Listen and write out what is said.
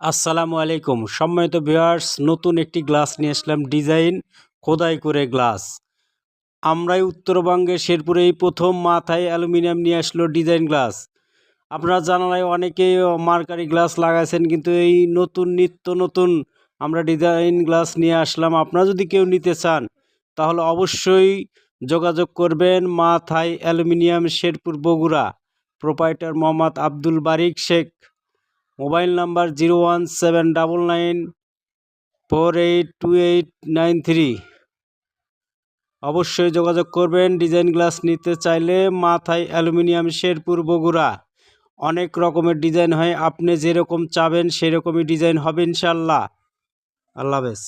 আসসালামু আলাইকুম। সম্মানিত ভিউয়ার্স, নতুন একটি গ্লাস নিয়ে আসলাম ডিজাইন খোদাই করে গ্লাস। আমরাই উত্তরবঙ্গে শেরপুরে এই প্রথম মাথায় অ্যালুমিনিয়াম নিয়ে আসলো ডিজাইন গ্লাস। আপনারা জানালায় অনেকেই মার্কারি গ্লাস লাগাইছেন, কিন্তু এই নতুন নিত্য নতুন আমরা ডিজাইন গ্লাস নিয়ে আসলাম। আপনারা যদি কেউ নিতে চান, তাহলে অবশ্যই যোগাযোগ করবেন মাথায় aluminium Sherpur Bogura. Proprietor Mohammad Abdul Barik Sheikh. Mobile number zero one seven double nine four eight two eight nine three. অবশ্যই যোগাযোগ করবেন, ডিজাইন গ্লাস নিতে চাইলে মাথায় অ্যালুমিনিয়াম শেরপুর বগুড়া। অনেক রকমের ডিজাইন হয়, আপনি যেরকম চাবেন সেরকমই ডিজাইন হবে ইনশাল্লাহ আল্লাহ হাফেজ।